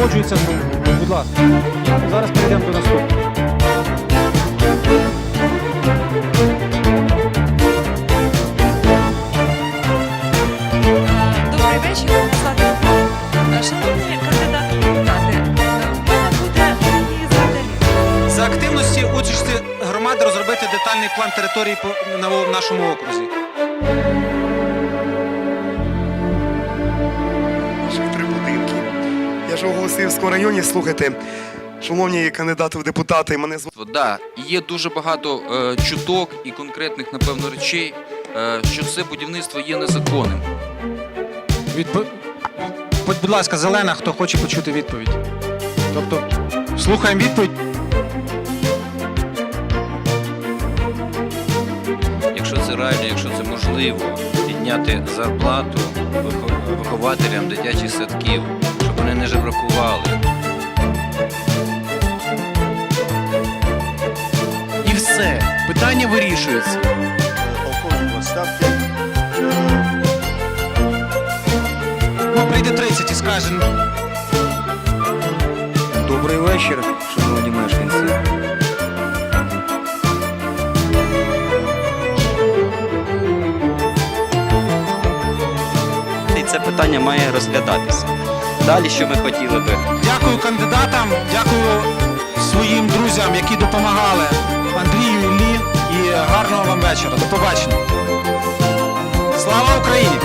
погоджується, ну, будь ласка. Зараз перейдемо до наступного. Добрий вечір, мене звати Любов. Шановні кандидати в депутати, е, в мене буде такі запитання. За активності участі громади розробити детальний план території по на нашому окрузі. Голосіївському районі, слухайте, шановні кандидати в депутати, мене звати. Да, є дуже багато е, чуток і конкретних, напевно, речей, е, що це будівництво є незаконним. Відпо... Будь, будь ласка, зелена, хто хоче почути відповідь. Тобто, слухаємо відповідь. Якщо це реально, якщо це можливо, підняти зарплату вихователям дитячих садків, вони не жебракували. І все. Питання вирішується. полковник відставки. Ну, прийде 30 і скаже. Добрий вечір, шановні мешканці. і це питання має розглядатися. Далі, що ми хотіли би, Дякую кандидатам, дякую своїм друзям, які допомагали Андрію Іллі. І гарного вам вечора. До побачення. Слава Україні!